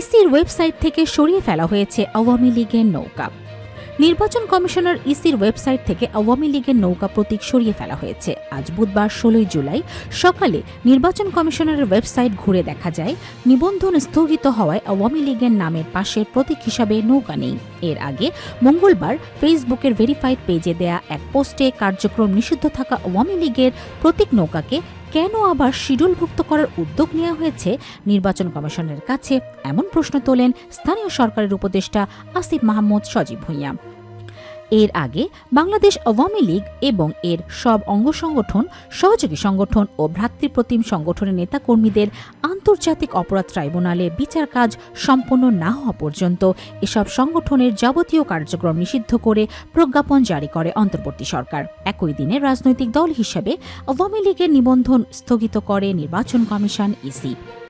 ইসির ওয়েবসাইট থেকে সরিয়ে ফেলা হয়েছে আওয়ামী লীগের নৌকা। নির্বাচন কমিশনার ইসির ওয়েবসাইট থেকে আওয়ামী লীগের নৌকা প্রতীক সরিয়ে ফেলা হয়েছে। আজ বুধবার ষোলোই জুলাই সকালে নির্বাচন কমিশনারের ওয়েবসাইট ঘুরে দেখা যায়, নিবন্ধন স্থগিত হওয়ায় আওয়ামী লীগের নামের পাশের প্রতীক হিসাবে নৌকা নেই। এর আগে মঙ্গলবার ফেসবুকের ভেরিফাইড পেজে দেয়া এক পোস্টে কার্যক্রম নিষিদ্ধ থাকা আওয়ামী লীগের প্রতীক নৌকাকে কেন আবার শিডিউলভুক্ত করার উদ্যোগ নেওয়া হয়েছে? নির্বাচন কমিশনের কাছে এমন প্রশ্ন তোলেন স্থানীয় সরকারের উপদেষ্টা আসিফ মাহমুদ সজীব ভুঁইয়া। এর আগে বাংলাদেশ আওয়ামী লীগ এবং এর সব অঙ্গ সংগঠন, সহযোগী সংগঠন ও ভ্রাতৃপ্রতিম সংগঠনের নেতাকর্মীদের আন্তর্জাতিক অপরাধ ট্রাইব্যুনালে বিচার কাজ সম্পন্ন না হওয়া পর্যন্ত এসব সংগঠনের যাবতীয় কার্যক্রম নিষিদ্ধ করে প্রজ্ঞাপন জারি করে অন্তর্বর্তী সরকার। একই দিনে রাজনৈতিক দল হিসেবে আওয়ামী লীগের নিবন্ধন স্থগিত করে নির্বাচন কমিশন, ইসি।